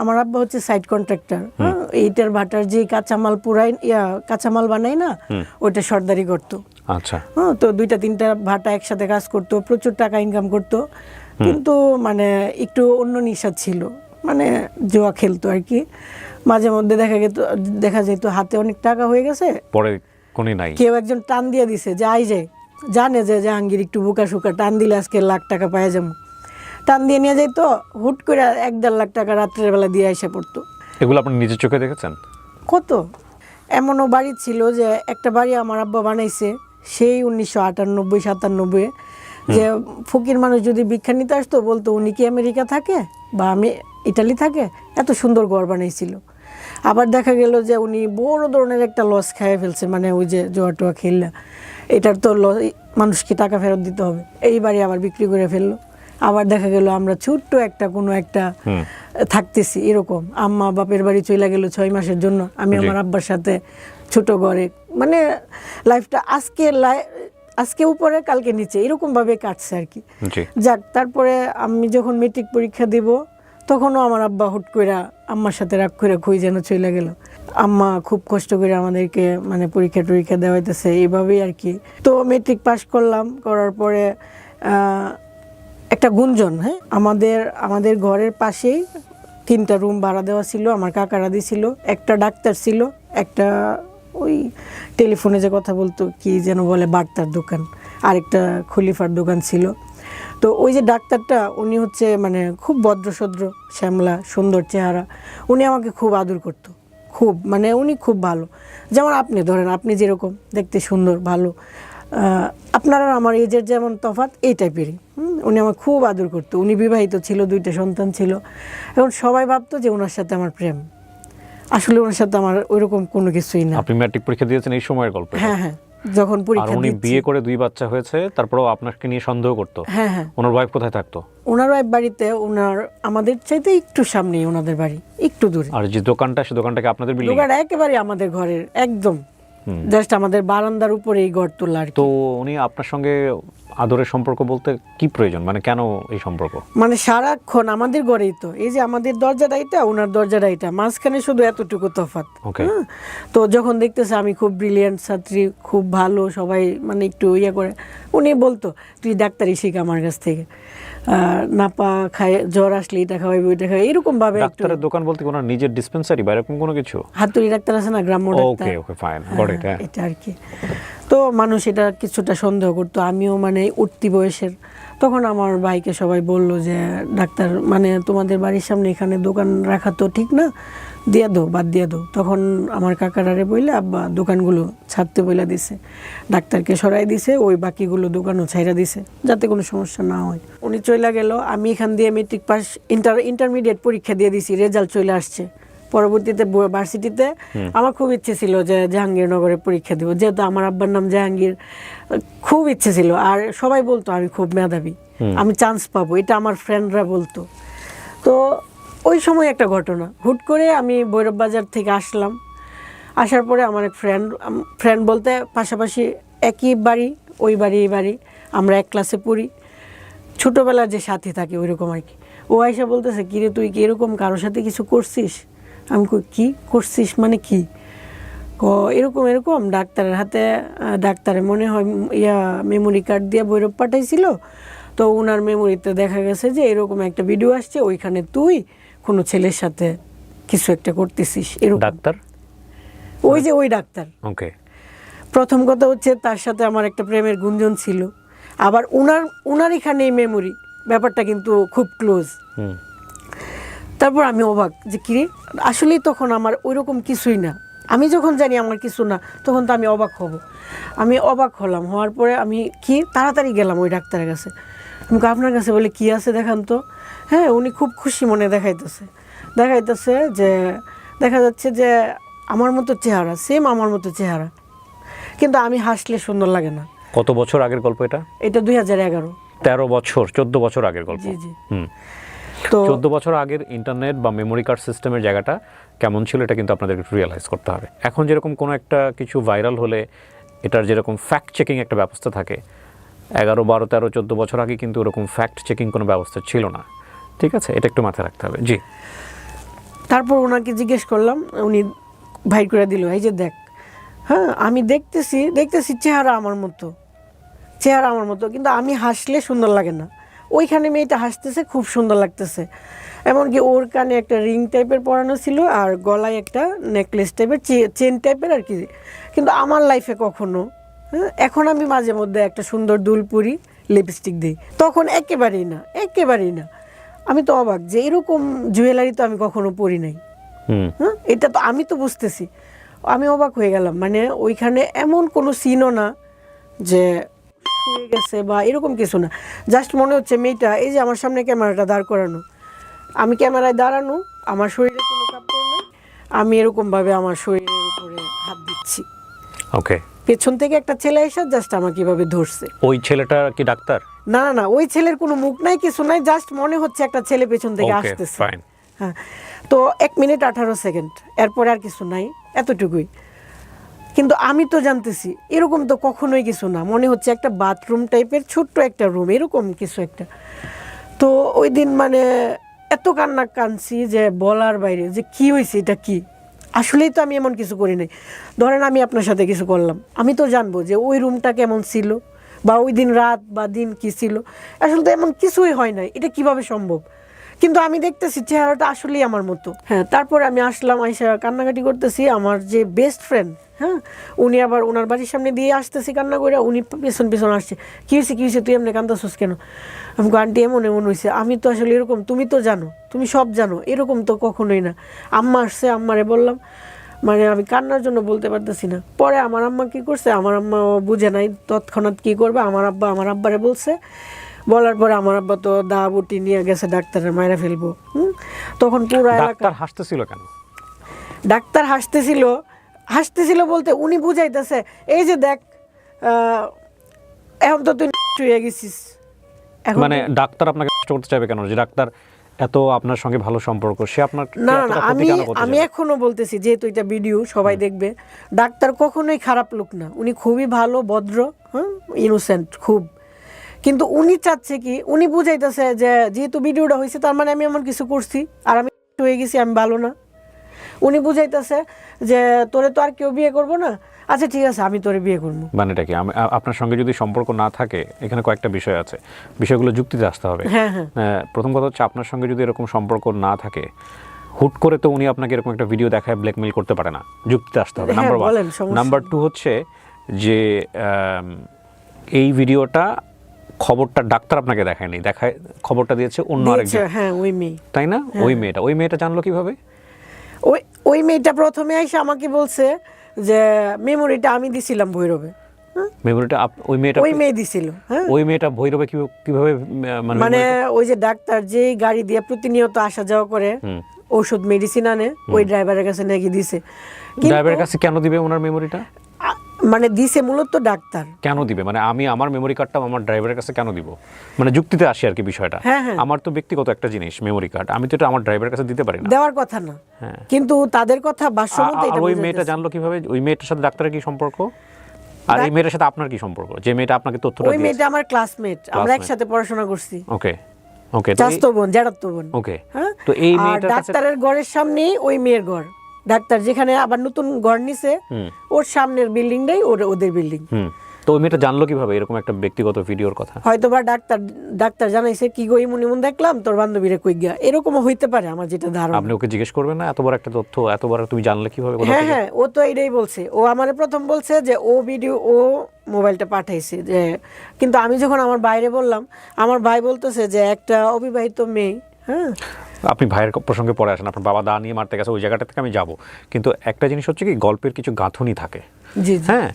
আমার আব্বা হচ্ছে সাইড কন্ট্রাক্টর এইটার ভাটার যে কাঁচামাল পুরাই ইয়া কাঁচামাল বানাই না ওইটা সর্দারি করতো। আচ্ছা। হ্যাঁ, তো দুইটা তিনটা ভাটা একসাথে কাজ করতো প্রচুর টাকা ইনকাম করতো। কিন্তু মানে একটু অন্য নিশা ছিল। মানে জুয়া খেলতো আর কি। মাঝে মধ্যে দেখা যেত দেখা যেত হাতে অনেক টাকা হয়ে গেছে। পরে নাই। কেউ একজন টান দিয়ে দিছে যে আই যায় জানে যে জাহাঙ্গীর একটু বুকা সুকা টান দিলে আজকে লাখ টাকা পাওয়া যাব। টান দিয়ে নিয়ে যাইতো হুট করে এক দেড় লাখ টাকা রাত্রের বেলা দিয়ে এসে পড়তো। এগুলো আপনি নিজের চোখে দেখেছেন? কত? এমনও বাড়ি ছিল যে একটা বাড়ি আমার আব্বা বানাইছে সেই উনিশশো আটানব্বই সাতানব্বই যে ফকির মানুষ যদি ভিক্ষা নিতে আসতো বলতো উনি কি আমেরিকা থাকে বা আমি ইটালি থাকে? এত সুন্দর ঘর বানাইছিল। আবার দেখা গেল যে উনি বড় ধরনের একটা লস খাইয়ে ফেলছে মানে ওই যে জোয়া টোয়া খেললা এটার তো লস মানুষকে টাকা ফেরত দিতে হবে। এই বাড়ি আবার বিক্রি করে ফেলল। আবার দেখা গেল আমরা ছোট্ট একটা কোনো একটা থাকতেছি এরকম। আম্মা বাপের বাড়ি চলে গেল ছয় মাসের জন্য। আমি আমার আব্বার সাথে ছোট ঘরে। মানে লাইফটা আজকে লাই- আজকে উপরে কালকে নিচে। এরকম ভাবে কাটছে আর কি। যাক তারপরে আমি যখন মেট্রিক পরীক্ষা দিব তখনও আমার আব্বা হুট করে আম্মার সাথে রাগ করে খুঁই যেন চলে গেল। আম্মা খুব কষ্ট করে আমাদেরকে মানে পরীক্ষা টরীক্ষা দেওয়াইতেছে। এইভাবেই আর কি। তো মেট্রিক পাশ করলাম। করার পরে একটা গুঞ্জন হ্যাঁ? আমাদের আমাদের ঘরের পাশেই তিনটা রুম ভাড়া দেওয়া ছিল আমার কাকারা দিছিল একটা ডাক্তার ছিল একটা ওই টেলিফোনে যে কথা বলতো কি যেন বলে বার্তার দোকান আরেকটা খলিফার দোকান ছিল। তো ওই যে ডাক্তারটা উনি হচ্ছে মানে খুব ভদ্রসদ্র শ্যামলা সুন্দর চেহারা উনি আমাকে খুব আদর করতো খুব মানে উনি খুব ভালো। যেমন আপনি ধরেন আপনি যেরকম দেখতে সুন্দর ভালো আপনারা আমার এজের যেমন তফাৎ এই টাইপেরই হুম, উনি আমার খুব আদর করতো। উনি বিবাহিত ছিল দুইটা সন্তান ছিল। এখন সবাই ভাবতো যে ওনার সাথে আমার প্রেম। আসলে ওনার সাথে আমার ওইরকম কোনো কিছুই না। আপনি ম্যাট্রিক পরীক্ষা দিয়েছেন এই সময়ের গল্প। হ্যাঁ হ্যাঁ। যখন পরীক্ষা উনি বিয়ে করে দুই বাচ্চা হয়েছে তারপরেও আপনাকে নিয়ে সন্দেহ করতো। হ্যাঁ হ্যাঁ। ওনার ওয়াইফ কোথায় থাকতো? ওনার ওয়াইফ বাড়িতে ওনার আমাদের চাইতে একটু সামনেই ওনাদের বাড়ি একটু দূরে। আর যে দোকানটা সে দোকানটাকে আপনাদের বিল্ডিং দোকানটা একেবারে আমাদের ঘরের একদম। জাস্ট আমাদের বারান্দার উপরে এই ঘর তোলা আর তো উনি আপনার সঙ্গে আদরের সম্পর্ক বলতে কি প্রয়োজন? মানে কেন এই সম্পর্ক? মানে সারাক্ষণ আমাদের ঘরেই তো। এই যে আমাদের দরজাটা এটা ওনার দরজাটা এটা। মাঝখানে শুধু এতটুকু হ্যাঁ? তো যখন দেখতেছে আমি খুব ব্রিলিয়ান্ট ছাত্রী খুব ভালো সবাই মানে একটু ইয়ে করে উনি বলতো তুই ডাক্তারি শিখ আমার কাছ থেকে। নাপা খায় জ্বর আসলে এটা খাওয়াইবি ওইটা খাওয়াই এরকম ভাবে ডাক্তারের দোকান বলতে কোনো নিজের ডিসপেন্সারি বা এরকম কোনো কিছু? হাতুড়ি ডাক্তার আছে না গ্রাম্য doctor? Okay okay fine got it এটা আর কি। তো মানুষ এটা কিছুটা সন্দেহ করতো আমিও মানে উঠতি বয়সের। তখন আমার ভাইকে সবাই বলল যে ডাক্তার মানে তোমাদের বাড়ির সামনে এখানে দোকান রাখা তো ঠিক না দিয়ে দো বাদ দিয়ে দো তখন আমার কাকারারে বইলে আব্বা দোকানগুলো ছাড়তে বইলা দিছে। ডাক্তারকে সরাই দিছে ওই বাকিগুলো দোকানও ছাইরা দিছে যাতে কোনো সমস্যা না হয়। উনি চলে গেল আমি এখান দিয়ে মেট্রিক পাস ইন্টার ইন্টারমিডিয়েট পরীক্ষা দিয়ে দিছি রেজাল্ট চলে আসছে। পরবর্তীতে ভার্সিটিতে আমার খুব ইচ্ছে ছিল যে জাহাঙ্গীরনগরে পরীক্ষা দেবো যেহেতু আমার আব্বার নাম জাহাঙ্গীর খুব ইচ্ছে ছিল। আর সবাই বলতো আমি খুব মেধাবী আমি চান্স পাবো। এটা আমার ফ্রেন্ডরা বলতো। তো ওই সময় একটা ঘটনা। হুট করে আমি ভৈরব বাজার থেকে আসলাম। আসার পরে আমার এক ফ্রেন্ড ফ্রেন্ড বলতে পাশাপাশি একই বাড়ি ওই বাড়ি এই বাড়ি আমরা এক ক্লাসে পড়ি। ছোটোবেলার যে সাথী থাকে ওইরকম আর কি। ও আয়সা বলতেছে কিরে তুই কি এরকম কারোর সাথে কিছু করছিস? আমি কি করছিস মানে কি? এরকম এরকম। ডাক্তারের হাতে আহ, ডাক্তারের মনে হয় ইয়া মেমোরি কার্ড দিয়ে বৈরব পাঠাইছিল। তো ওনার মেমোরিতে দেখা গেছে যে এরকম একটা ভিডিও আসছে ওইখানে তুই কোনো ছেলের সাথে কিছু একটা করতেছিস এরকম। ডাক্তার? ওই যে ওই ডাক্তার। ওকে। প্রথম কথা হচ্ছে তার সাথে আমার একটা প্রেমের গুঞ্জন ছিল। আবার ওনার ওনার এখানে মেমোরি ব্যাপারটা কিন্তু খুব ক্লোজ তারপর আমি অবাক যে কি রে? আসলেই তখন আমার ওইরকম কিছুই না। আমি যখন জানি আমার কিছু না তখন তো আমি অবাক হব। আমি অবাক হলাম হওয়ার পরে আমি কি তাড়াতাড়ি গেলাম ওই ডাক্তারের কাছে। কই, আপনার কাছে বলে কি আছে দেখান তো? হ্যাঁ উনি খুব খুশি মনে দেখাইতেছে। দেখাইতেছে যে দেখা যাচ্ছে যে আমার মতো চেহারা সেম আমার মতো চেহারা। কিন্তু আমি হাসলে সুন্দর লাগে না। কত বছর আগের গল্প এটা? এটা দুই হাজার এগারো। তেরো বছর চোদ্দ বছর আগের গল্প। জি জি। হুম। তো চোদ্দ বছর আগের ইন্টারনেট বা মেমোরি কার্ড সিস্টেমের জায়গাটা কেমন ছিল এটা কিন্তু আপনাদের একটু রিয়েলাইজ করতে হবে। এখন যেরকম কোনো একটা কিছু ভাইরাল হলে এটার যেরকম ফ্যাক্ট চেকিং একটা ব্যবস্থা থাকে এগারো, বারো, তেরো, চোদ্দ বছর আগে কিন্তু ওরকম ফ্যাক্ট চেকিং কোনো ব্যবস্থা ছিল না। ঠিক আছে? এটা একটু মাথায় রাখতে হবে। জি। তারপর ওনাকে জিজ্ঞেস করলাম, উনি ভাই করে দিল, এই যে দেখ হ্যাঁ আমি দেখতেছি দেখতেছি চেহারা আমার মতো, চেহারা আমার মতো, কিন্তু আমি হাসলে সুন্দর লাগে না। ওইখানে মেয়েটা হাসতেছে, খুব সুন্দর লাগতেছে। এমনকি ওর কানে একটা রিং টাইপের পরানো ছিল আর গলায় একটা নেকলেস টাইপের চেন টাইপের আর কি। কিন্তু আমার লাইফে কখনো এখন আমি মাঝে মধ্যে একটা সুন্দর দুল পরি লিপস্টিক দিই। তখন একেবারেই না একেবারেই না। আমি তো অবাক যে এরকম জুয়েলারি তো আমি কখনো পরি নাই। হ্যাঁ এটা তো আমি তো বুঝতেছি। আমি অবাক হয়ে গেলাম মানে ওইখানে এমন কোনো সিনও না যে হয়ে গেছে বা এরকম কিছু না। জাস্ট মনে হচ্ছে মেয়েটা এই যে আমার সামনে ক্যামেরাটা দাঁড় করানো। আমি ক্যামেরায় দাঁড়ানো আমার শরীরে কোনো কাপড় নেই আমি এরকমভাবে আমার শরীরের উপরে হাত দিচ্ছি। ওকে পেছন থেকে একটা ছেলে এসে জাস্ট আমাকে এভাবে ধরছে। ওই ছেলেটা কি ডাক্তার? না না না ওই ছেলের কোনো মুখ নাই কিছু নাই জাস্ট মনে হচ্ছে একটা ছেলে পেছন থেকে আসতেছে। হ্যাঁ তো এক মিনিট আঠারো সেকেন্ড এরপরে আর কিছু নাই এতটুকুই। কিন্তু আমি তো জানতেছি এরকম তো কখনোই কিছু না মনে হচ্ছে একটা বাথরুম টাইপের ছোট্ট একটা রুম এরকম কিছু একটা। তো ওই দিন মানে এত কান্না কানছি যে বলার বাইরে যে কি হয়েছে এটা কি? আসলেই তো আমি এমন কিছু করি নাই। ধরেন আমি আপনার সাথে কিছু করলাম। আমি তো জানব যে ওই রুমটা কেমন ছিল বা ওই দিন রাত বা দিন কি ছিল। আসলে তো এমন কিছুই হয় নাই। এটা কীভাবে সম্ভব? কিন্তু আমি দেখতেছি চেহারাটা আসলেই আমার মতো। হ্যাঁ তারপর আমি আসলাম, আইসা কান্নাকাটি করতেছি। আমার যে বেস্ট ফ্রেন্ড হ্যাঁ? উনি আবার ওনার বাড়ির সামনে দিয়ে আসতেছি কান্না করে উনি পেছন পেছন আসছে। কী হয়েছে কী হয়েছে তুই এমনি কান্দাছিস কেন? আমি আন্টি এমন এমন হয়েছে আমি তো আসলে এরকম তুমি তো জানো তুমি সব জানো এরকম তো কখনোই না। আম্মা আসছে আম্মারে বললাম মানে আমি কান্নার জন্য বলতে পারতেছি না। পরে আমার আম্মা কি করছে আমার আম্মা বুঝে নাই তৎক্ষণাৎ কি করবে আমার আব্বা আমার আব্বারে বলছে। বলার পরে আমার আব্বা তো দা বুটি নিয়ে গেছে ডাক্তারের মায়েরা ফেলব হুম? তখন পুরো ডাক্তার হাসতেছিল কেন? ডাক্তার হাসতেছিল হাসতেছিল বলতে উনি বুঝাইতেছে এই যে দেখ এখন তো তুই হয়ে গেছিস। মানে ডাক্তার আপনাকে কষ্ট করতে চাইবে কেন? যে ডাক্তার এত আপনার সঙ্গে ভালো সম্পর্ক সে আপনার না না আমি আমি এখনও বলতেছি যেহেতু এটা ভিডিও সবাই দেখবে। ডাক্তার কখনোই খারাপ লোক না। উনি খুবই ভালো ভদ্র হ্যাঁ ইনোসেন্ট খুব। কিন্তু উনি চাচ্ছে কি উনি বুঝাইতেছে যে যেহেতু ভিডিওটা হয়েছে তার মানে আমি এমন কিছু করছি আর আমি হয়ে গেছি আমি ভালো না। উনি বুঝাইতেছে যে তোরে তো আর কেউ বিয়ে করব না। আচ্ছা ঠিক আছে আমি তোরে বিয়ে করব। মানেটা কি? আপনার সঙ্গে যদি সম্পর্ক না থাকে এখানে কয়েকটা বিষয় আছে। বিষয়গুলো যুক্তিতে আসতে হবে। হ্যাঁ হ্যাঁ। প্রথম কথা হচ্ছে আপনার সঙ্গে যদি এরকম সম্পর্ক না থাকে হুট করে তো উনি আপনাকে এরকম একটা ভিডিও দেখায় ব্ল্যাকমেল করতে পারে না। যুক্তিতে আসতে হবে নাম্বার ওয়ান নাম্বার টু হচ্ছে যে এই ভিডিওটা খবরটা ডাক্তার আপনাকে দেখায়নি। দেখায় খবরটা দিয়েছে অন্য আরেকজন। হ্যাঁ ওই মেয়ে। তাই না? ওই মেয়েটা। ওই মেয়েটা জানলো কীভাবে? ওই ওই মেয়েটা প্রথমে এসে আমাকে বলছে যে মেমোরিটা আমি দিছিলাম ভৈরবে। হ্যাঁ? মেমোরিটা ওই মেয়েটা ওই মেয়ে দিছিল হ্যাঁ? ওই মেয়েটা ভৈরবে কীভাবে মানে মানে ওই যে ডাক্তার যে গাড়ি দিয়ে প্রতিনিয়ত আসা যাওয়া করে ওষুধ মেডিসিন আনে ওই ড্রাইভারের কাছে নাকি দিছে। ড্রাইভারের কাছে কেন দিবে ওনার মেমোরিটা? মানে দিছে মূলত ডাক্তার। কেন দিবে? মানে আমি আমার মেমোরি কার্ডটা আমার ড্রাইভারের কাছে কেন দিব? মানে যুক্তিতে আসি আর কি বিষয়টা। হ্যাঁ, হ্যাঁ। আমার তো ব্যক্তিগত একটা জিনিস মেমোরি কার্ড আমি তো এটা আমার ড্রাইভারের কাছে দিতে পারি না। দেওয়ার কথা না। হ্যাঁ। কিন্তু তাদের কথা বাস্যমতে এটা ওই মেয়েটা জানলো কীভাবে? ওই মেয়েটার সাথে ডাক্তারের কি সম্পর্ক? আর এই মেয়েটার সাথে আপনার কি সম্পর্ক? যে মেয়েটা আপনাকে তথ্যটা ওই মেয়েটা আমার ক্লাসমেট আমরা একসাথে পড়াশোনা করছি। ওকে। ওকে তো চাস্তো বোন জ্যাঠাতো বোন ওকে। হ্যাঁ? তো এই কাছে ডাক্তারের ঘরের সামনেই ওই মেয়ের ঘর। ডাক্তার যেখানে আবার নতুন ঘর নিছে ওর সামনের বিল্ডিংটাই ওর ওদের বিল্ডিং। তো ওই মেয়েটা জানলো কীভাবে? এরকম একটা ব্যক্তিগত ভিডিওর কথা। হয়তো বা ডাক্তার ডাক্তার জানাইছে কি গো ইমুন ইমুন দেখলাম তোর বান্ধবীরে কই গিয়া? এরকমও হইতে পারে আমার যেটা ধারণা। আপনি ওকে জিজ্ঞেস করবেন না? এত বড় একটা তথ্য এত বড় তুমি জানলে কীভাবে? হ্যাঁ হ্যাঁ ও তো এটাই বলছে। ও আমারে প্রথম বলছে যে ও ভিডিও ও মোবাইলটা পাঠাইছে যে কিন্তু আমি যখন আমার বাইরে বললাম আমার ভাই বলতেছে যে একটা অবিবাহিত মেয়ে হ্যাঁ আপনি ভাইয়ের প্রসঙ্গে পরে আসেন আপনার বাবা দা নিয়ে মারতে গেছে ওই জায়গাটা থেকে আমি যাব। কিন্তু একটা জিনিস হচ্ছে কি গল্পের কিছু গাঁথনি থাকে। হ্যাঁ?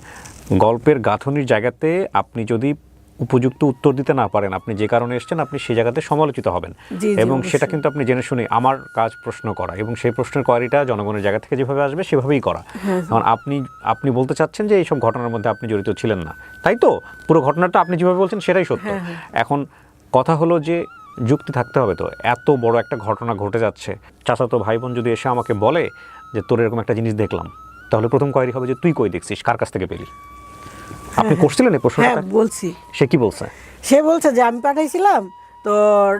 গল্পের গাঁথনির জায়গাতে আপনি যদি উপযুক্ত উত্তর দিতে না পারেন আপনি যে কারণে এসেছেন আপনি সেই জায়গাতে সমালোচিত হবেন। এবং সেটা কিন্তু আপনি জেনে শুনে আমার কাজ প্রশ্ন করা এবং সেই প্রশ্নের কোয়ারিটা জনগণের জায়গা থেকে যেভাবে আসবে সেভাবেই করা। হ্যাঁ, কারণ আপনি আপনি বলতে চাচ্ছেন যে এইসব ঘটনার মধ্যে আপনি জড়িত ছিলেন না। তাই তো? পুরো ঘটনাটা আপনি যেভাবে বলছেন সেটাই সত্য। হ্যাঁ, এখন কথা হলো যে যুক্তি থাকতে হবে তো। এত বড় একটা ঘটনা ঘটে যাচ্ছে। চাচাতো ভাই বোন যদি এসে আমাকে বলে যে তোর এরকম একটা জিনিস দেখলাম তাহলে প্রথম কোয়ারি হবে যে তুই কই দেখছিস? কার কাছ থেকে পেলি? আপনি করছিলেন এই হ্যাঁ প্রশ্নটা বলছি। সে কি বলছে? সে বলছে যে আমি পাঠাইছিলাম তো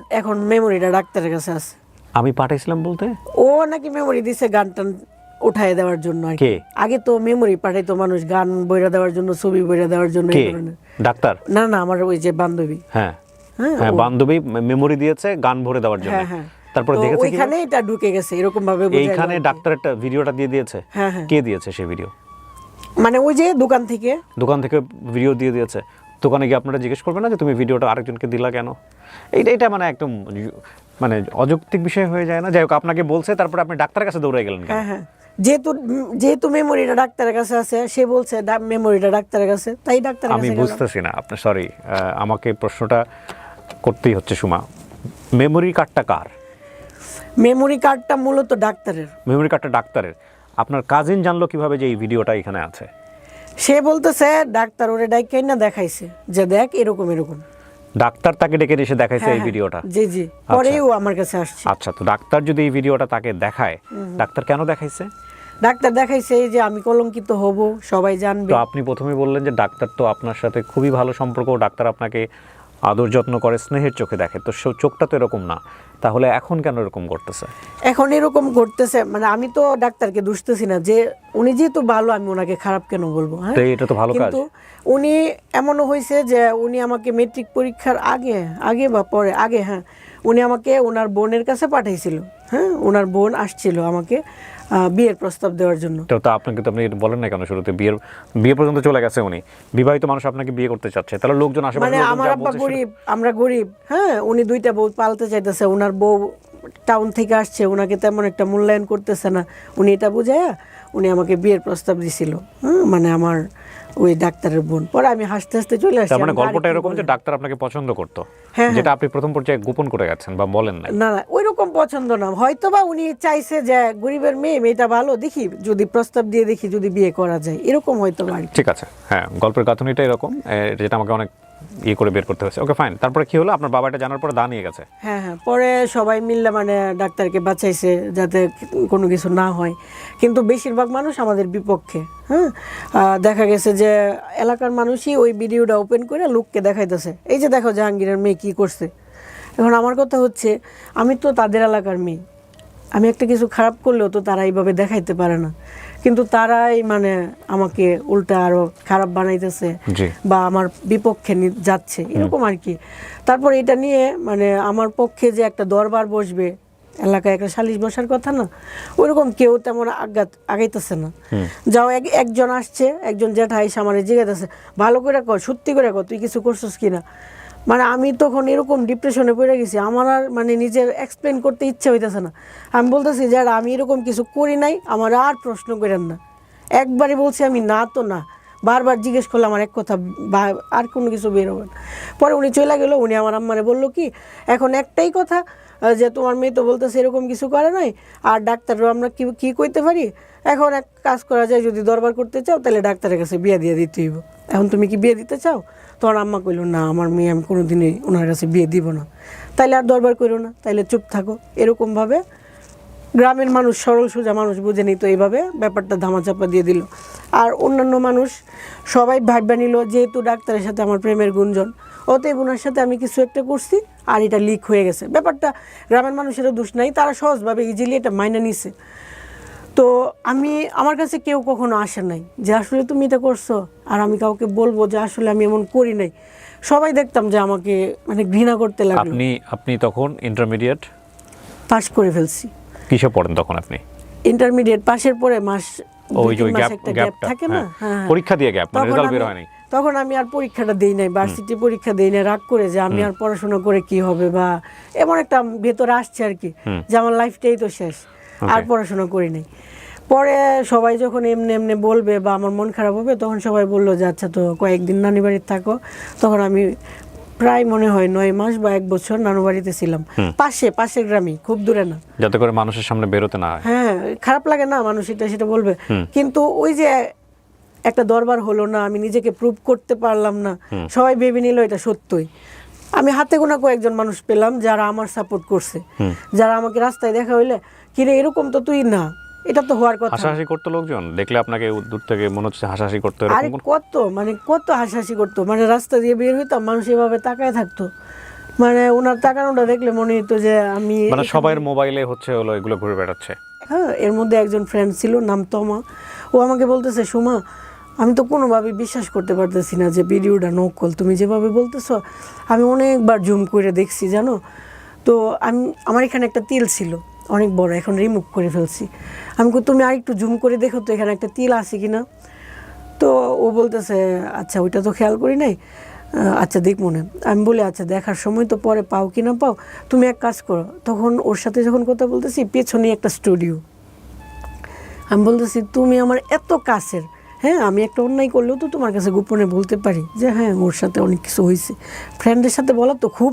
এখন মেমোরিটা ডাক্তারের কাছে আছে। আমি পাঠাইছিলাম বলতে? ও নাকি মেমোরি দিছে গান টান উঠায় দেওয়ার জন্য কি। আগে তো মেমোরি পাঠাইতো মানুষ গান বইরা দেওয়ার জন্য ছবি বইরা দেওয়ার জন্য। ডাক্তার? না না আমার ওই যে বান্ধবী। হ্যাঁ। হ্যাঁ হ্যাঁ বান্ধবী মেমোরি দিয়েছে গান ভরে দেওয়ার জন্য। হ্যাঁ হ্যাঁ। দেখেছে ওইখানে এটা ঢুকে গেছে এরকম ভাবে এইখানে ডাক্তার একটা ভিডিওটা দিয়ে দিয়েছে। কে দিয়েছে সেই ভিডিও? মানে ওই যে দোকান থেকে? দোকান থেকে ভিডিও দিয়ে দিয়েছে। দোকানে গিয়ে আপনারা জিজ্ঞেস করবেন না যে তুমি ভিডিওটা আরেকজনকে দিলা কেন? এইটা এটা মানে একদম মানে অযৌক্তিক বিষয় হয়ে যায় না। যাই হোক আপনাকে বলছে তারপরে আপনি ডাক্তারের কাছে দৌড়ে গেলেন হ্যাঁ হ্যাঁ। যেহেতু যেহেতু মেমোরিটা ডাক্তারের কাছে আছে সে বলছে মেমোরিটা ডাক্তারের কাছে। তাই ডাক্তারের আমি বুঝতেছি না আপনার সরি আমাকে প্রশ্নটা করতেই হচ্ছে সুমা। মেমোরি কার্ডটা কার? মেমোরি কার্ডটা মূলত ডাক্তারের। মেমোরি কার্ডটা ডাক্তারের। আপনার কাজিন জানলো কীভাবে যে এই ভিডিওটা এখানে আছে? সে বলতেছে ডাক্তার ওরে ডাইকাই না দেখাইছে যে দেখ এরকম এরকম। ডাক্তার তাকে ডেকে এসে দেখাইছে হ্যাঁ, এই হ্যাঁ, ভিডিওটা? জি জি। পরেও আমার কাছে আসছে। আচ্ছা তো ডাক্তার যদি এই ভিডিওটা তাকে দেখায় ডাক্তার কেন দেখাইছে? ডাক্তার দেখাইছে যে আমি কলঙ্কিত হব সবাই জানবে। তো আপনি প্রথমে বললেন যে ডাক্তার তো আপনার সাথে খুবই ভালো সম্পর্ক ডাক্তার আপনাকে আদর যত্ন করে স্নেহের চোখে দেখে। তো সে চোখটা তো এরকম না। তাহলে এখন কেন এরকম করতেছে? এখন এরকম করতেছে মানে আমি তো ডাক্তারকে দুষতেছি না যে উনি যেহেতু ভালো আমি ওনাকে খারাপ কেন বলব হ্যাঁ? এটা তো ভালো কাজ। উনি এমনও হয়েছে যে উনি আমাকে মেট্রিক পরীক্ষার আগে আগে বা পরে আগে হ্যাঁ উনি আমাকে ওনার বোনের কাছে পাঠাইছিল হ্যাঁ? ওনার বোন আসছিল আমাকে বিয়ের প্রস্তাব দেওয়ার জন্য। তো তা আপনাকে তো আপনি বলেন না কেন? শুরুতে বিয়ের বিয়ে পর্যন্ত চলে গেছে উনি। বিবাহিত মানুষ আপনাকে বিয়ে করতে চাচ্ছে। তাহলে লোকজন আশেপাশে মানে আমার আব্বা গরিব আমরা গরিব হ্যাঁ? উনি দুইটা বউ পালতে চাইতেছে ওনার বউ টাউন থেকে আসছে ওনাকে তেমন একটা মূল্যায়ন করতেছে না। উনি এটা বুঝায়া উনি আমাকে বিয়ের প্রস্তাব দিছিল হ্যাঁ? মানে আমার ওই ডাক্তারের বোন। পরে আমি হাসতে হাসতে চলে আসি তার মানে গল্পটা এরকম যে ডাক্তার আপনাকে পছন্দ করতো হ্যাঁ, যেটা আপনি প্রথম পর্যায়ে গোপন করে গেছেন বা বলেন না না না ওই রকম পছন্দ না। হয়তো বা উনি চাইছে যে গরিবের মেয়ে মেয়েটা ভালো দেখি যদি প্রস্তাব দিয়ে দেখি যদি বিয়ে করা যায়। এরকম হয়তো বা ঠিক আছে হ্যাঁ গল্পের গাঁথনিটা এরকম যেটা আমাকে অনেক ইয়ে করে বের করতে হয়েছে। ওকে ফাইন তারপরে কি হলো? আপনার বাবা এটা জানার পরে দা নিয়ে গেছে। হ্যাঁ হ্যাঁ। পরে সবাই মিললে মানে ডাক্তারকে বাঁচাইছে যাতে কোনো কিছু না হয়। কিন্তু বেশিরভাগ মানুষ আমাদের বিপক্ষে হ্যাঁ? দেখা গেছে যে এলাকার মানুষই ওই ভিডিওটা ওপেন করে লোককে দেখাইতেছে। এই যে দেখো জাহাঙ্গীরের মেয়ে কী করছে। এখন আমার কথা হচ্ছে, আমি তো তাদের এলাকার মেয়ে। আমি একটা কিছু খারাপ করলেও তো তারা এইভাবে দেখাইতে পারে না। কিন্তু তারাই মানে আমাকে উল্টা আরও খারাপ বানাইতেছে বা আমার বিপক্ষে যাচ্ছে এরকম আর কি। তারপর এটা নিয়ে মানে আমার পক্ষে যে একটা দরবার বসবে এলাকায় একটা সালিশ বসার কথা না ওইরকম কেউ তেমন আগাত আগাইতেছে না। যাও এক একজন আসছে একজন জ্যাঠা এসে আমার জিজ্ঞাসা ভালো করে কর সত্যি করে কর তুই কিছু করছিস কিনা? মানে আমি তখন এরকম ডিপ্রেশনে পড়ে গেছি। আমার আর মানে নিজের এক্সপ্লেন করতে ইচ্ছা হইতেছে না। আমি বলতেছি, যারা আমি এরকম কিছু করি নাই, আমার আর প্রশ্ন করেন না। একবারে বলছি, আমি না তো না। বারবার জিজ্ঞেস করলে আমার এক কথা, বা- আর কোনো কিছু বের হবে না। পরে উনি চলে গেল, উনি আমার আম্মারে বলল, কি, এখন একটাই কথা যে তোমার মেয়ে তো বলতেছে এরকম কিছু করে নাই, আর ডাক্তারও আমরা কি, কী করতে পারি? এখন এক কাজ করা যায়, যদি দরবার করতে চাও, তাহলে ডাক্তারের কাছে বিয়ে দিয়ে দিতে হইব। এখন তুমি কি বিয়ে দিতে চাও? তোমার আম্মা কইল, না, আমার মেয়ে আমি কোনোদিনই ওনার কাছে বিয়ে দিব না। তাইলে আর দরবার করো না, তাইলে চুপ থাকো। এরকমভাবে গ্রামের মানুষ, সরল সোজা মানুষ বুঝে নিত এইভাবে ব্যাপারটা ধামাচাপা দিয়ে দিল। আর অন্যান্য মানুষ, সবাই ভাববা নিল, যেহেতু ডাক্তারের সাথে আমার প্রেমের গুঞ্জন, অতএব ওনার সাথে আমি কিছু একটা করছি আর এটা লিক হয়ে গেছে। ব্যাপারটা গ্রামের মানুষেরও দোষ নাই, তারা সহজভাবে ইজিলি এটা মাইনে নিছে। তো আমি আমার কাছে কেউ কখনো আসে নাই যে আসলে তুমি এটা করছ? আর আমি কাউকে বলব যে আসলে আমি এমন করি নাই। সবাই দেখতাম যে আমাকে মানে ঘৃণা করতে লাগল। আপনি আপনি তখন ইন্টারমিডিয়েট পাশ করে ফেলছি। কিসে পড়েন তখন আপনি? ইন্টারমিডিয়েট পাশের পরে মাস ওই যে গ্যাপ থাকে না? হ্যাঁ, হ্যাঁ। পরীক্ষা দিয়ে গ্যাপ মানে রেজাল্ট বের আমি- হয়নি তখন আমি আর পরীক্ষাটা দেই নাই ভার্সিটি পরীক্ষা দেই নাই রাগ করে যে আমি আর পড়াশোনা করে কি হবে? বা এমন একটা ভেতরে আসছে আর কি যে আমার লাইফটাই তো শেষ আর পড়াশোনা করি নাই। পরে সবাই যখন এমনি এমনি বলবে বা আমার মন খারাপ হবে তখন সবাই বলল যে আচ্ছা তো কয়েকদিন নানি বাড়িতে থাকো। তখন আমি প্রায় মনে হয় নয় মাস বা এক বছর নানু বাড়িতে ছিলাম। পাশে পাশের গ্রামে খুব দূরে না। যাতে করে মানুষের সামনে বেরোতে না হয়। হ্যাঁ খারাপ লাগে না মানুষ এটা সেটা বলবে। কিন্তু ওই যে একটা দরবার হলো না আমি নিজেকে প্রুভ করতে পারলাম না সবাই ভেবে নিল এটা সত্যই। আমি হাতে গোনা কয়েকজন মানুষ পেলাম যারা আমার সাপোর্ট করছে। যারা আমাকে রাস্তায় দেখা হইলে কিরে এরকম তো তুই না। এটা তো হওয়ার কথা। হাসাহাসি করতো লোকজন? দেখলে আপনাকে দূর থেকে মনে হচ্ছে হাসাহাসি করতো আরে কত? মানে কত হাসাহাসি করতো? মানে রাস্তা দিয়ে বের হইতাম মানুষ এভাবে তাকায় থাকতো। মানে ওনার তাকানোটা দেখলে মনে হতো যে আমি মানে মোবাইলে হচ্ছে হলো এগুলো ঘুরে বেড়াচ্ছে। হ্যাঁ এর মধ্যে একজন ফ্রেন্ড ছিল নাম তমা। ও আমাকে বলতেছে সুমা আমি তো কোনোভাবে বিশ্বাস করতে পারতেছি না যে ভিডিওটা নকল তুমি যেভাবে বলতেছো আমি অনেকবার জুম করে দেখছি জানো? তো আমি আমার এখানে একটা তিল ছিল অনেক বড় এখন রিমুভ করে ফেলছি। আমি তুমি আরেকটু জুম করে দেখো তো এখানে একটা তিল আছে কি না তো ও বলতেছে আচ্ছা ওইটা তো খেয়াল করি নাই। আচ্ছা দেখ মনে। আমি বলি আচ্ছা দেখার সময় তো পরে পাও কি না পাও, তুমি এক কাজ করো। তখন ওর সাথে যখন কথা বলতেছি পেছনে একটা স্টুডিও। আমি বলতেছি, তুমি আমার এত কাছের হ্যাঁ আমি একটা অন্যায় করলেও তো তোমার কাছে গোপনে বলতে পারি যে হ্যাঁ ওর সাথে অনেক কিছু হয়েছে ফ্রেন্ডের সাথে বলা তো খুব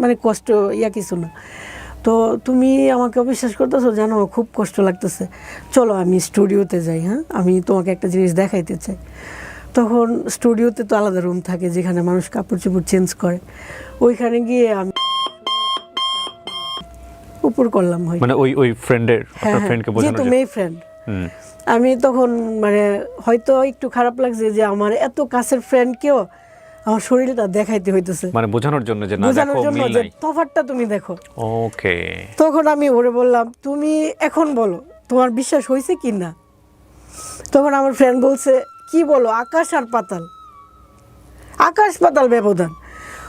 মানে কষ্ট, ইয়া কিছু না। তো তুমি আমাকে অবিশ্বাস করতেছো জানো খুব কষ্ট লাগতেছে। চলো আমি স্টুডিওতে যাই হ্যাঁ? আমি তোমাকে একটা জিনিস দেখাইতে চাই। তখন স্টুডিওতে তো আলাদা রুম থাকে যেখানে মানুষ কাপড় চোপড় চেঞ্জ করে। ওইখানে গিয়ে আমি উপর করলাম হয় মানে ওই ওই ফ্রেন্ডের ফ্রেন্ডকে বোঝানোর যেহেতু জন্য। মেয়ে ফ্রেন্ড আমি তখন মানে হয়তো একটু খারাপ লাগছে যে আমার এত কাছের ফ্রেন্ড ফ্রেন্ডকেও আমার শরীরটা দেখাইতে হইতেছে। মানে বোঝানোর জন্য যে না বোঝানোর দেখো জন্য মিল যে নাই। তফাৎটা তুমি দেখো। ওকে। তখন আমি ওরে বললাম তুমি এখন বলো তোমার বিশ্বাস হয়েছে কি না? তখন আমার ফ্রেন্ড বলছে কি বলো আকাশ আর পাতাল? আকাশ পাতাল ব্যবধান।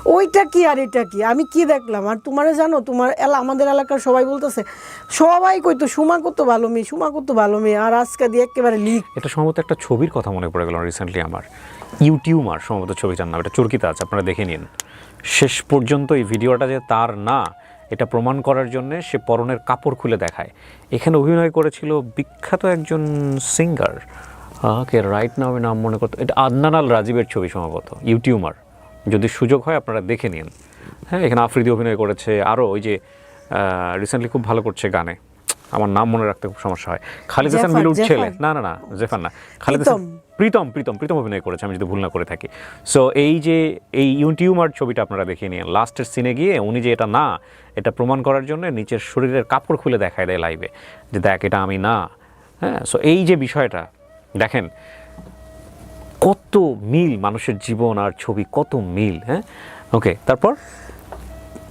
ওইটা কি আর এটা কি? আমি কি দেখলাম? আর তোমারে জানো তোমার এলা আমাদের এলাকার সবাই বলতেছে সবাই কইতো সুমা কত ভালো মেয়ে সুমা কত ভালো মেয়ে আর আজকে দিয়ে একেবারে লিক এটা সম্ভবত একটা ছবির কথা মনে পড়ে গেল রিসেন্টলি আমার। ইউটিউবার সম্ভবত ছবিটার নাম এটা চরকিতে আছে, আপনারা দেখে নিন। শেষ পর্যন্ত এই ভিডিওটা যে তার না, এটা প্রমাণ করার জন্যে সে পরনের কাপড় খুলে দেখায়। এখানে অভিনয় করেছিল বিখ্যাত একজন সিঙ্গার কে রাইট নামে নাম মনে করতো এটা আদনান আল রাজীবের ছবি সম্ভবত ইউটিউমার যদি সুযোগ হয়, আপনারা দেখে নিন। হ্যাঁ এখানে আফ্রিদি অভিনয় করেছে আরও ওই যে রিসেন্টলি খুব ভালো করছে গানে। আমার নাম মনে রাখতে খুব সমস্যা হয়। খালিদ হাসান মিলুর ছেলে। না না না জেফার না। খালিদ হাসান প্রীতম। প্রীতম প্রীতম অভিনয় করেছে আমি যদি ভুল না করে থাকি। সো এই যে এই ইউটিউবার ছবিটা আপনারা দেখিয়ে নিন লাস্টের সিনে গিয়ে উনি যে এটা না এটা প্রমাণ করার জন্য নিচের শরীরের কাপড় খুলে দেখায় দেয় লাইভে যে দেখ এটা আমি না। হ্যাঁ সো এই যে বিষয়টা দেখেন কত মিল মানুষের জীবন আর ছবি কত মিল হ্যাঁ? ওকে তারপর?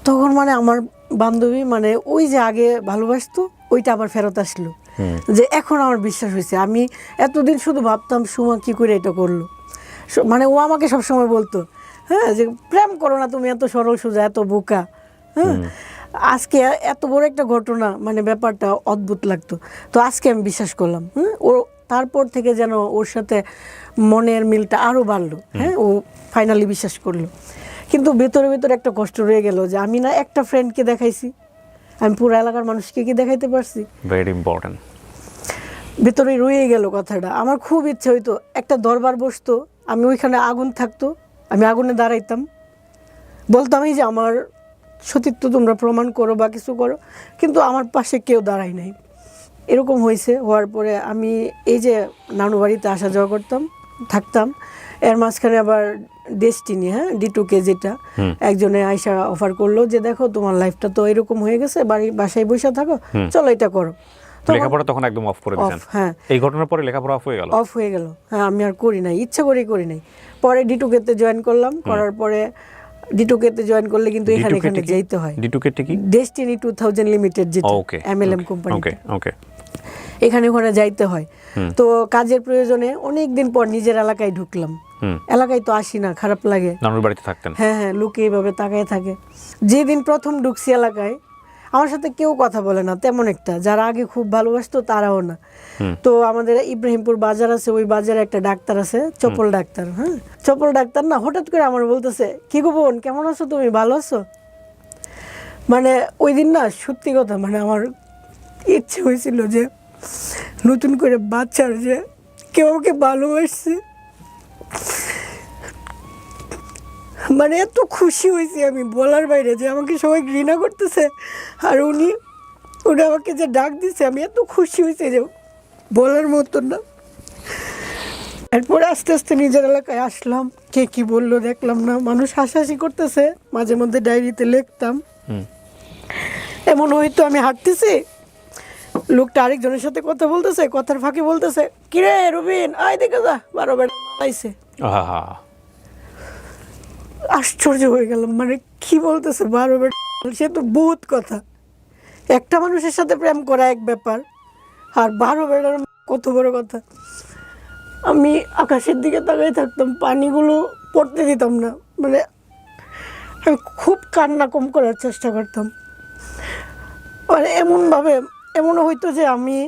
তখন মানে আমার বান্ধবী মানে ওই যে আগে ভালোবাসতো ওইটা আবার ফেরত আসলো। যে এখন আমার বিশ্বাস হয়েছে। আমি এতদিন শুধু ভাবতাম সুমা কি করে এটা করল? মানে ও আমাকে সবসময় বলতো হ্যাঁ যে প্রেম করো না তুমি এত সরল সোজা এত বোকা হ্যাঁ। আজকে এত বড় একটা ঘটনা মানে ব্যাপারটা অদ্ভুত লাগতো। তো আজকে আমি বিশ্বাস করলাম হ্যাঁ ও তারপর থেকে যেন ওর সাথে মনের মিলটা আরও বাড়লো হ্যাঁ। ও ফাইনালি বিশ্বাস করল। কিন্তু ভেতরে ভেতরে একটা কষ্ট রয়ে গেল যে আমি না একটা ফ্রেন্ডকে দেখাইছি। আমি পুরো এলাকার মানুষকে কি দেখাইতে পারছি? ভেরি ইম্পর্টেন্ট ভেতরে রয়ে গেল কথাটা। আমার খুব ইচ্ছে হইতো একটা দরবার বসতো আমি ওইখানে আগুন থাকতো আমি আগুনে দাঁড়াইতাম। বলতাম এই যে আমার সতীত্ব তোমরা প্রমাণ করো বা কিছু করো। কিন্তু আমার পাশে কেউ দাঁড়ায় নাই। এরকম হয়েছে হওয়ার পরে আমি এই যে নানু বাড়িতে আসা যাওয়া করতাম থাকতাম। এর মাঝখানে আবার ডেস্টিনি হ্যাঁ? ডিটুকে যেটা। একজনে আয়সা অফার করল যে দেখো তোমার লাইফটা তো এরকম হয়ে গেছে বাড়ি বাসায় বসে থাকো চলো এটা করো। লেখাপড়া তখন একদম অফ করে Off, হ্যাঁ। এই ঘটনার পরে লেখাপড়া অফ হয়ে গেল? অফ হয়ে গেল। হ্যাঁ আমি আর করি নাই ইচ্ছা করেই করি নাই। পরে ডিটুকেতে জয়েন করলাম করার পরে ডিটুকেতে জয়েন করলে কিন্তু এখানে এখানে যেতে হয়। ডিটুকেটে কি? ডেস্টিনি টু থাউজেন্ড লিমিটেড যেটা এমএলএম কোম্পানি ওকে ওকে এখানে ওখানে যাইতে হয়। তো কাজের প্রয়োজনে অনেক দিন পর নিজের এলাকায় ঢুকলাম। এলাকায় তো আসি না খারাপ লাগে। নানুর বাড়িতে থাকতেন? হ্যাঁ হ্যাঁ লোকে এইভাবে তাকায় থাকে। যেদিন প্রথম ঢুকছি এলাকায় আমার সাথে কেউ কথা বলে না তেমন একটা। যারা আগে খুব ভালোবাসতো তারাও না। তো আমাদের ইব্রাহিমপুর বাজার আছে ওই বাজারে একটা ডাক্তার আছে চপল ডাক্তার হ্যাঁ? চপল ডাক্তার না হঠাৎ করে আমার বলতেছে কি গো বোন কেমন আছো তুমি? ভালো আছো? মানে ওই দিন না সত্যি কথা মানে আমার ইচ্ছে হয়েছিল যে নতুন করে বাচ্চার যে কেউ আমাকে ভালোবাসছে। মানে এত খুশি হয়েছি আমি বলার বাইরে যে আমাকে সবাই ঘৃণা করতেছে আর উনি উনি আমাকে যে ডাক দিছে আমি এত খুশি হয়েছি যে বলার মতো না। এরপরে আস্তে আস্তে নিজের এলাকায় আসলাম কে কি বলল দেখলাম না। মানুষ হাসাহাসি করতেছে মাঝে মধ্যে ডায়েরিতে লিখতাম। এমন হয়তো আমি হাঁটতেছি লোকটা আরেকজনের সাথে কথা বলতেছে কথার ফাঁকে বলতেছে কিরে রবিন আয় দেখে যা বারো বেড়া আইছে। আশ্চর্য হয়ে গেলাম মানে কি বলতেছে বারো বেটা সে তো বহুত কথা। একটা মানুষের সাথে প্রেম করা এক ব্যাপার আর বারো বেড়ার কত বড় কথা। আমি আকাশের দিকে তাকাই থাকতাম পানিগুলো পড়তে দিতাম না মানে আমি খুব কান্না কম করার চেষ্টা করতাম। মানে এমনভাবে এমনও হইতো যে আমি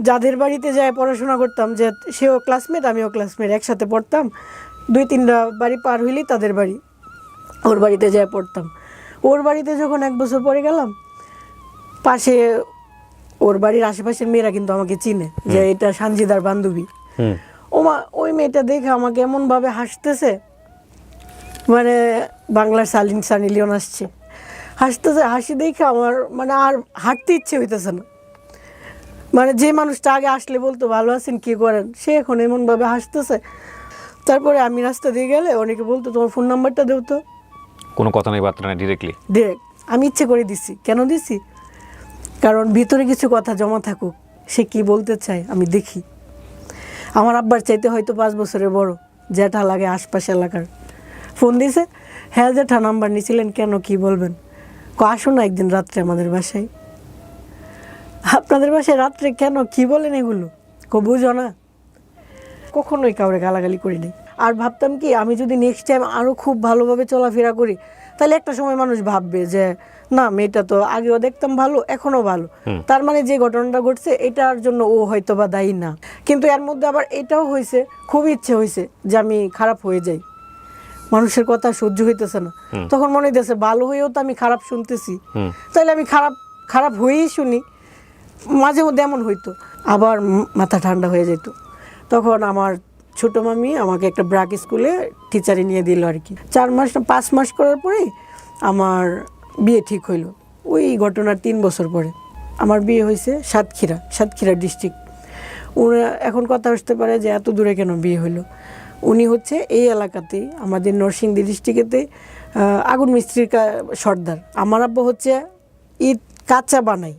যাদের বাড়িতে যায় পড়াশোনা করতাম যে সেও ক্লাসমেট আমিও ক্লাসমেট একসাথে পড়তাম। দুই তিনটা বাড়ি পার হইলেই তাদের বাড়ি ওর বাড়িতে যায় পড়তাম। ওর বাড়িতে যখন এক বছর পরে গেলাম পাশে ওর বাড়ির আশেপাশের মেয়েরা কিন্তু আমাকে চিনে যে এটা সানজিদার বান্ধবী। ওমা ওই মেয়েটা দেখে আমাকে এমনভাবে হাসতেছে মানে বাংলার সালিন সানি লিওন আসছে। হাসতেছে হাসি দেখে আমার মানে আর হাঁটতে ইচ্ছে হইতেছে না। মানে যে মানুষটা আগে আসলে বলতো ভালো আছেন কি করেন? সে এখন এমনভাবে হাসতেছে। তারপরে আমি রাস্তা দিয়ে গেলে অনেকে বলতো তোমার ফোন নাম্বারটা দেও তো। কোনো কথা নেই বার্তা নেই ডিরেক্টলি ডিরেক্ট আমি ইচ্ছে করে দিছি। কেন দিছি? কারণ ভিতরে কিছু কথা জমা থাকুক সে কি বলতে চায় আমি দেখি। আমার আব্বার চাইতে হয়তো পাঁচ বছরের বড় জ্যাঠা লাগে আশপাশ এলাকার। ফোন দিছে হ্যাঁ জ্যাঠা নাম্বার নিছিলেন কেন কি বলবেন? ক আসো না একদিন রাত্রে আমাদের বাসায়। আপনাদের বাসায় রাত্রে কেন? কি বলেন এগুলো? কো বুঝো না। কখনোই কাউরে গালাগালি করি নাই। আর ভাবতাম কি আমি যদি নেক্সট টাইম আরও খুব ভালোভাবে চলাফেরা করি তাহলে একটা সময় মানুষ ভাববে যে না মেয়েটা তো আগেও দেখতাম ভালো এখনও ভালো। তার মানে যে ঘটনাটা ঘটছে এটার জন্য ও হয়তো বা দায়ী না। কিন্তু এর মধ্যে আবার এটাও হয়েছে খুব ইচ্ছে হয়েছে যে আমি খারাপ হয়ে যাই। মানুষের কথা সহ্য হইতেছে না। তখন মনে হইতেছে ভালো হয়েও তো আমি খারাপ শুনতেছি। তাহলে আমি খারাপ খারাপ হয়েই শুনি। মাঝে মধ্যে এমন হইতো, আবার মাথা ঠান্ডা হয়ে যেত। তখন আমার ছোট মামি আমাকে একটা ব্রাক স্কুলে টিচারে নিয়ে দিল আর কি। চার মাস না, পাঁচ মাস করার পরে আমার বিয়ে ঠিক হইল। ওই ঘটনার তিন বছর পরে আমার বিয়ে হয়েছে সাতক্ষীরা সাতক্ষীরা ডিস্ট্রিক্ট। উনি এখন কথা আসতে পারে যে এত দূরে কেন বিয়ে হইল? উনি হচ্ছে এই এলাকাতেই আমাদের নরসিংদী ডিস্ট্রিক্টেতে আগুন মিস্ত্রির সর্দার। আমার আব্বা হচ্ছে ইট কাঁচা বানাই।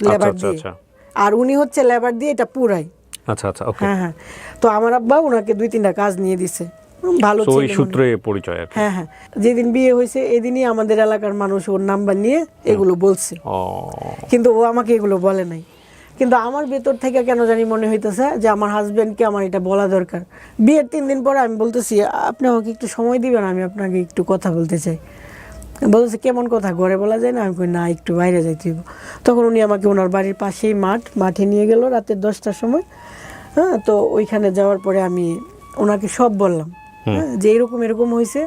লেবার আচ্ছা, দিয়ে। আচ্ছা। আর উনি হচ্ছে লেবার দিয়ে এটা পুরাই। আচ্ছা আচ্ছা ওকে। হ্যাঁ হ্যাঁ। তো আমার আব্বা ওনাকে দুই তিনটা কাজ নিয়ে দিছে। ভালো তো ওই সূত্রে পরিচয় আর হ্যাঁ হ্যাঁ। যেদিন বিয়ে হয়েছে এদিনই আমাদের এলাকার মানুষ ওর নাম্বার নিয়ে এগুলো বলছে। ও। কিন্তু ও আমাকে এগুলো বলে নাই। কিন্তু আমার ভেতর থেকে কেন জানি মনে হইতেছে যে আমার হাজবেন্ডকে আমার এটা বলা দরকার। বিয়ের তিন দিন পরে আমি বলতেছি আপনি আমাকে একটু সময় দিবেন আমি আপনাকে একটু কথা বলতে চাই। বলতেছে কেমন কথা? ঘরে বলা যায় না। আমি কই না একটু বাইরে যাইতে হইব। তখন উনি আমাকে ওনার বাড়ির পাশেই মাঠ মাঠে নিয়ে গেল রাতের দশটার সময়। হ্যাঁ তো ওইখানে যাওয়ার পরে আমি ওনাকে সব বললাম। হ্যাঁ যে এরকম এরকম হয়েছে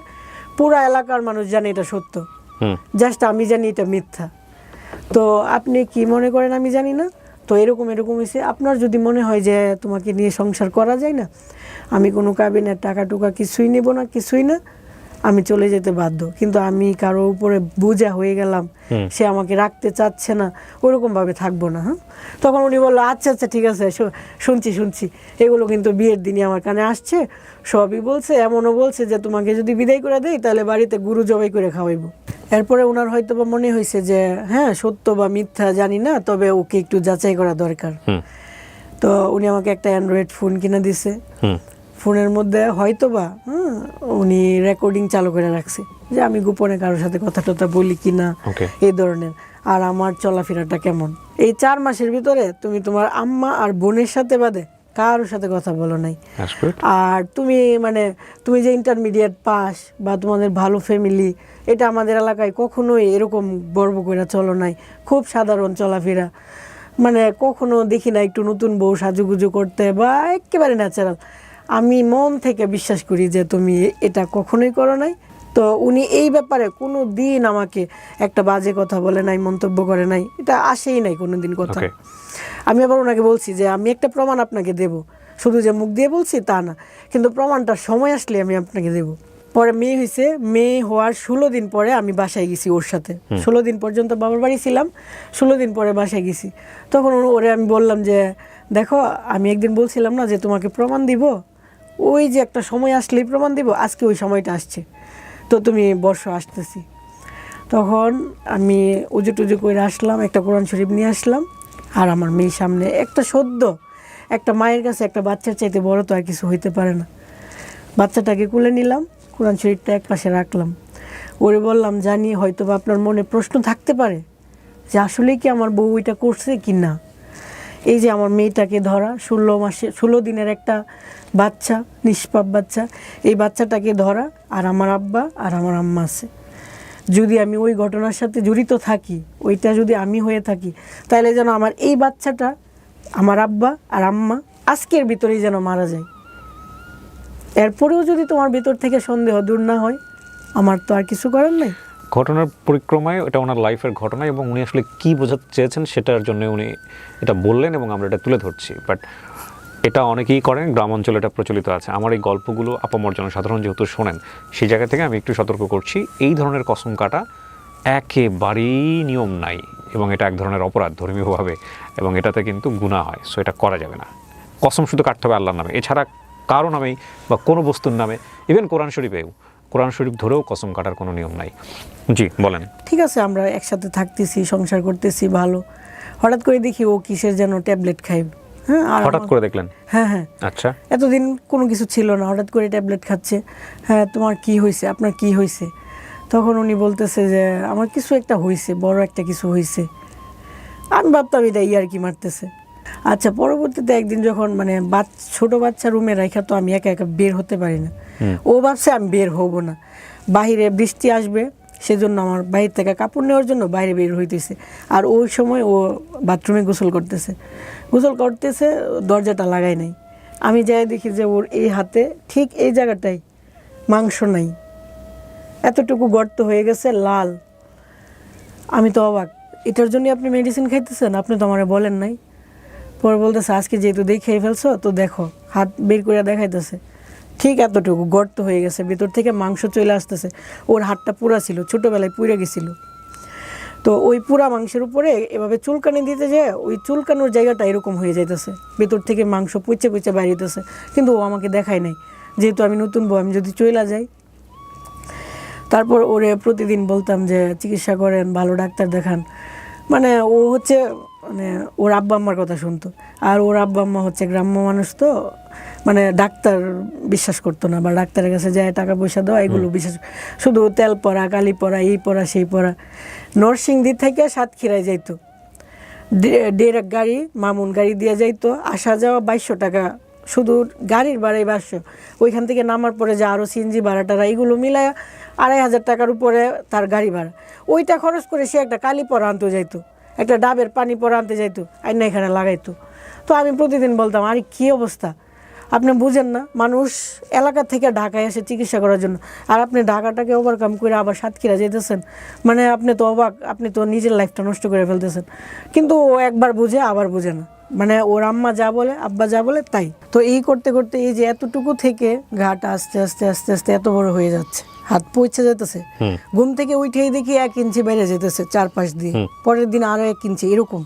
পুরা এলাকার মানুষ জানে এটা সত্য। জাস্ট আমি জানি এটা মিথ্যা। তো আপনি কি মনে করেন আমি জানি না? তো এরকম এরকম হয়েছে আপনার যদি মনে হয় যে তোমাকে নিয়ে সংসার করা যায় না আমি কোনো কাবিনের টাকা টুকা কিছুই নেব না কিছুই না। আমি চলে যেতে বাধ্য। কিন্তু আমি কারও উপরে বোঝা হয়ে গেলাম সে আমাকে রাখতে চাচ্ছে না ওরকম ভাবে থাকব না হ্যাঁ? তখন উনি বলল আচ্ছা আচ্ছা ঠিক আছে শুনছি শুনছি। এগুলো কিন্তু বিয়ের দিনই আমার কানে আসছে সবই বলছে এমনও বলছে যে তোমাকে যদি বিদায় করে দেই তাহলে বাড়িতে গুরু জবাই করে খাওয়াইবো। এরপরে ওনার হয়তো বা মনে হয়েছে যে হ্যাঁ সত্য বা মিথ্যা জানি না তবে ওকে একটু যাচাই করা দরকার। তো উনি আমাকে একটা অ্যান্ড্রয়েড ফোন কিনে দিছে। ফোনের মধ্যে হয়তো বা হুম, উনি রেকর্ডিং চালু করে রাখছে যে আমি গোপনে কারোর সাথে কথা টথা বলি কি না এই ধরনের। আর আমার চলাফেরাটা কেমন? এই চার মাসের ভিতরে তুমি তোমার আম্মা আর বোনের সাথে বাদে কারোর সাথে কথা বলো নাই। আর তুমি মানে তুমি যে ইন্টারমিডিয়েট পাস বা তোমাদের ভালো ফ্যামিলি এটা আমাদের এলাকায় কখনোই এরকম গর্ব করে চলো নাই। খুব সাধারণ চলাফেরা। মানে কখনো দেখি না একটু নতুন বউ সাজুগুজু করতে বা একেবারে ন্যাচারাল আমি মন থেকে বিশ্বাস করি যে তুমি এটা কখনোই করো নাই। তো উনি এই ব্যাপারে কোনো দিন আমাকে একটা বাজে কথা বলে নাই মন্তব্য করে নাই। এটা আসেই নাই কোনো দিন কথা আমি আবার ওনাকে বলছি যে আমি একটা প্রমাণ আপনাকে দেব। শুধু যে মুখ দিয়ে বলছি তা না কিন্তু প্রমাণটা সময় আসলে আমি আপনাকে দেব। পরে মেয়ে হয়েছে মেয়ে হওয়ার ষোলো দিন পরে আমি বাসায় গেছি ওর সাথে। ষোলো দিন পর্যন্ত বাবার বাড়ি ছিলাম ষোলো দিন পরে বাসায় গেছি। তখন ওরে আমি বললাম যে দেখো আমি একদিন বলছিলাম না যে তোমাকে প্রমাণ দিব? ওই যে একটা সময় আসলেই প্রমাণ দিব, আজকে ওই সময়টা আসছে। তো তুমি বর্ষ আসতেছি। তখন আমি উজু টুজু করে আসলাম, একটা কোরআন শরীফ নিয়ে আসলাম, আর আমার মেয়ের সামনে একটা সদ্য, একটা মায়ের কাছে একটা বাচ্চার চাইতে বড় তো আর কিছু হইতে পারে না। বাচ্চাটাকে কুলে নিলাম, কোরআন শরীফটা এক পাশে রাখলাম। ওরে বললাম, জানি হয়তো বা আপনার মনে প্রশ্ন থাকতে পারে যে আসলে কি আমার বউ এটা করছে কি না এই যে আমার মেয়েটাকে ধরা, ষোলো মাসে, ষোলো দিনের একটা বাচ্চা, নিষ্পাপ বাচ্চা, এই বাচ্চাটাকে ধরা আর আমার আব্বা আর আমার আম্মা আছে। যদি আমি ওই ঘটনার সাথে জড়িত থাকি, ওইটা যদি আমি হয়ে থাকি, তাহলে যেন আমার এই বাচ্চাটা, আমার আব্বা আর আম্মা আজকের ভিতরেই যেন মারা যায়। এরপরেও যদি তোমার ভিতর থেকে সন্দেহ দূর না হয়, আমার তো আর কিছু করার নাই। ঘটনার পরিক্রমায়, এটা ওনার লাইফের ঘটনা এবং উনি আসলে কী বোঝাতে চেয়েছেন সেটার জন্য উনি এটা বললেন এবং আমরা এটা তুলে ধরছি। বাট এটা অনেকেই করেন, গ্রাম অঞ্চলে এটা প্রচলিত আছে। আমার এই গল্পগুলো আপামর জনসাধারণ যেহেতু শোনেন সেই জায়গা থেকে আমি একটু সতর্ক করছি, এই ধরনের কসম কাটা একেবারেই নিয়ম নাই এবং এটা এক ধরনের অপরাধ ধর্মীয়ভাবে এবং এটাতে কিন্তু গুণা হয় সো এটা করা যাবে না। কসম শুধু কাটতে হবে আল্লাহর নামে। এছাড়া কারও নামেই বা কোনো বস্তুর নামে ইভেন কোরআন শরীফেও, কোরআন শরীফ ধরেও কসম কাটার কোনো নিয়ম নাই। জি, বলেন। ঠিক আছে, আমরা একসাথে থাকতেছি, সংসার করতেছি, ভালো। হঠাৎ করে দেখি ও কিসের যেন ট্যাবলেট খাই হ্যাঁ হঠাৎ করে দেখলেন? হ্যাঁ হ্যাঁ। আচ্ছা। এতদিন কোনো কিছু ছিল না হঠাৎ করে ট্যাবলেট খাচ্ছে। হ্যাঁ তোমার কি হয়েছে? আপনার কি হয়েছে? তখন উনি বলতেছে যে আমার কিছু একটা হয়েছে বড় একটা কিছু হয়েছে। আমি ভাবতাম এটা ইয়ার কি মারতেছে। আচ্ছা পরবর্তীতে একদিন যখন মানে ছোট বাচ্চা রুমে রাখা তো আমি একা একা বের হতে পারি না। ও ভাবছে আমি বের হব না। বাহিরে বৃষ্টি আসবে সেজন্য আমার বাইরে থেকে কাপড় নেওয়ার জন্য বাইরে বের হইতেছে। আর ওই সময় ও বাথরুমে গোসল করতেছে। গোসল করতেছে, দরজাটা লাগাই নাই। আমি যাই দেখি যে ওর এই হাতে ঠিক এই জায়গাটায় মাংস নাই। এতটুকু গর্ত হয়ে গেছে, লাল। আমি তো অবাক। এটার জন্য আপনি মেডিসিন খাইতেছেন? আপনি তো আমারে বলেন নাই। পরে বলতেছে, আজকে যেহেতু দেখে ফেলছো, তো দেখো, হাত বের করে দেখাইতেছে। ঠিক এতটুকু গর্ত হয়ে গেছে, ভিতর থেকে মাংস চলে আসতেছে। ওর হাতটা পুরা ছিল, ছোটোবেলায় পুড়ে গেছিল। তো ওই পুরা মাংসের উপরে এভাবে চুলকানি দিতে যায় ওই চুলকানোর জায়গাটা এরকম হয়ে যাইতেছে। ভেতর থেকে মাংস পুচে পুচে বাইরেতেছে কিন্তু ও আমাকে দেখায় নাই। যেহেতু আমি নতুন বউ আমি যদি চইলা যাই। তারপর ওরে প্রতিদিন বলতাম যে চিকিৎসা করেন ভালো ডাক্তার দেখান। মানে ও হচ্ছে মানে ওর আব্বা আম্মার কথা শুনতো। আর ওর আব্বা আম্মা হচ্ছে গ্রাম্য মানুষ তো মানে ডাক্তার বিশ্বাস করতো না বা ডাক্তারের কাছে যায় টাকা পয়সা দেওয়া এগুলো বিশ্বাস শুধু তেল পড়া কালি পড়া এই পড়া সেই পড়া নরসিংদী থেকে সাতক্ষীরায় যাইতো। ডের গাড়ি, মামুন গাড়ি দিয়ে যাইতো। আসা যাওয়া বাইশশো টাকা। শুধু গাড়ির ভাড়াই বাইশশো। ওইখান থেকে নামার পরে যে আরও সিএনজি ভাড়া টাড়া এইগুলো মিলায় আড়াই হাজার টাকার উপরে তার গাড়ি ভাড়া। ওইটা খরচ করে সে একটা কালি পরা আনতে যাইতো। একটা ডাবের পানি পরা আনতে যাইতো। আইনা এখানে লাগাইতো। তো আমি প্রতিদিন বলতাম, আরে কী অবস্থা? আপনি বুঝেন না মানুষ এলাকা থেকে ঢাকায় এসে চিকিৎসা করার জন্য। আর আপনি ঢাকাটাকে ওভারকাম করে আবার সাতক্ষীরা যেতেছেন মানে আপনি তো অবাক আপনি তো নিজের লাইফটা নষ্ট করে ফেলতেছেন। কিন্তু ও একবার বুঝে আবার বুঝে না। মানে ওর আম্মা যা বলে আব্বা যা বলে তাই। তো এই করতে করতে এই যে এতটুকু থেকে ঘাটা আস্তে আস্তে আস্তে আস্তে এত বড় হয়ে যাচ্ছে। হাত পৌঁছে যেতেছে। ঘুম থেকে উঠেই দেখি এক ইঞ্চি বেড়ে যেতেছে চার পাশ দিয়ে পরের দিন আরও এক ইঞ্চি এরকম।